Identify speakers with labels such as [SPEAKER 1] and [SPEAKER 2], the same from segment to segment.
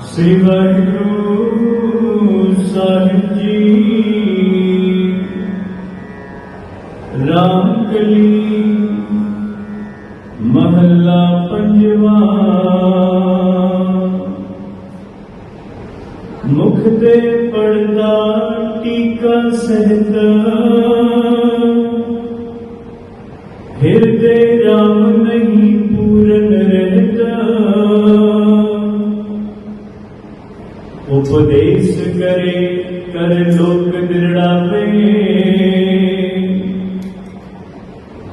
[SPEAKER 1] ਸ੍ਰੀ ਵਾਹਿਗੁਰੂ ਸਾਹਿਬ ਜੀ। ਰਾਮ ਕਲੀ ਮਹੱਲਾ ਪੰਜਵਾ। ਮੁਖ ਤੇ ਪੜਦਾ ਟੀਕਾ ਸਹਿਤ। ਉਪਦੇਸ਼ ਕਰੇ, ਕਰ ਲੋਕ ਦਿਰੜਾਵੇ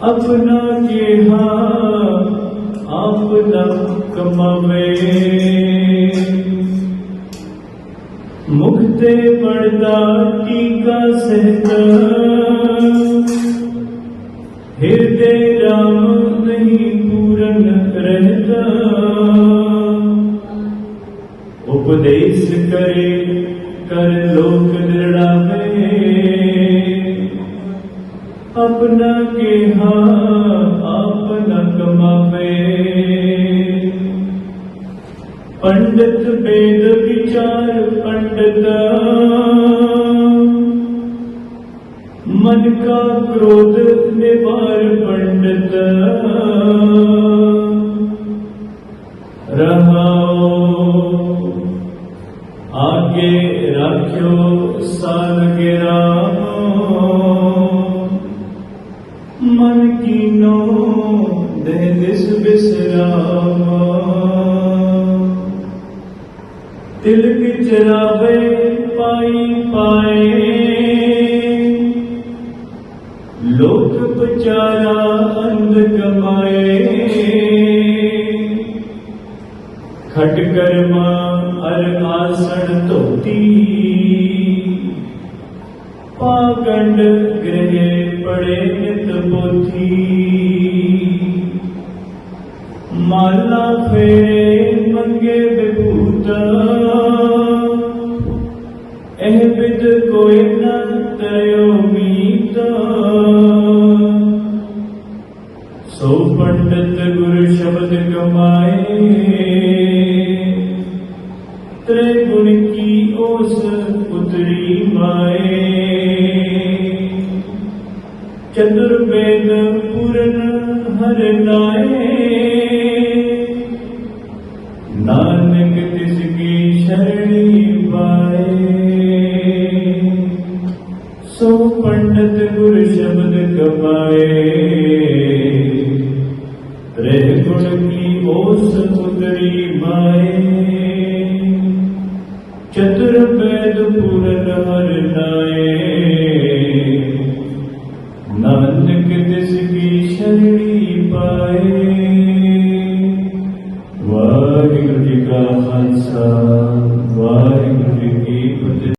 [SPEAKER 1] ਆਪਣਾ ਕਿਹਾ ਆਪ ਨਾ ਕਮਾਵੇ ਮੁਖ ਪੜਦਾ ਟੀਕਾ ਸਹਿਤ। ਹਿਰਦੇ ਰਾਮ ਨਹੀਂ ਪੂਰਨ ਰਹਿਤਾ। ਉਪਦੇਸ਼ ਕਰੇ ਕਰ ਲੋਕ ਨਿਰੜਾਵੇ ਆਪਣਾ ਕਿਹਾ, ਆਪਣਾ ਕਮਾਵੇ। ਪੰਡਤ ਵੇਦ ਵਿਚਾਰ ਪੰਡਤ। ਮਨ ਕਾ ਕ੍ਰੋਧ ਨਿਵਾਰ ਪੰਡਤ। ਆਗੇ ਰੱਖਿਓ ਸਾਲਗੇ ਰਾਮ। ਮਨ ਕੀਨੋ ਦੇ ਦਿਸ ਬਿਸਰਾਮ ਤਿਲਕ ਚਰਾਵੇ ਪਾਈ ਪਾਏ। ਲੋਕ ਪਚਾਰਾ ਅੰਧ ਕਮਾਏ। ਖਟ ਕਰਮਾ ਅਰ ਆਸਣ ਧੋਤੀ। ਪਾਗੰਡ ਗ੍ਰਹਿ ਪੜੇ ਨਿਤ ਪੋਥੀ ਮਾਲਾ ਫੇਰੇ ਮੰਗੇ ਵਿਭੂਤ। ਇਹ ਵਿਦ ਕੋਈ ਨ ਤਰਿਓ ਮੀਤ। ਸੋ ਪੰਡਤ ਗੁਰ ਸ਼ਬਦ ਕਮਾਏ ਮਾਏ। ਚਤੁਰ ਵੇਦ ਪੂਰਨ ਹਰ ਨਾਏ। ਨਾਨਕ ਤਿਸ ਕੀ ਸ਼ਰਣੀ ਪਾਏ। ਸੋ ਪੰਡਤ ਗੁਰ ਸ਼ਬਦ ਕਮਾਏ। ਪਾਏ ਵਾਹਿਗੁਰੂ ਜੀ ਕਾ ਖਾਲਸਾ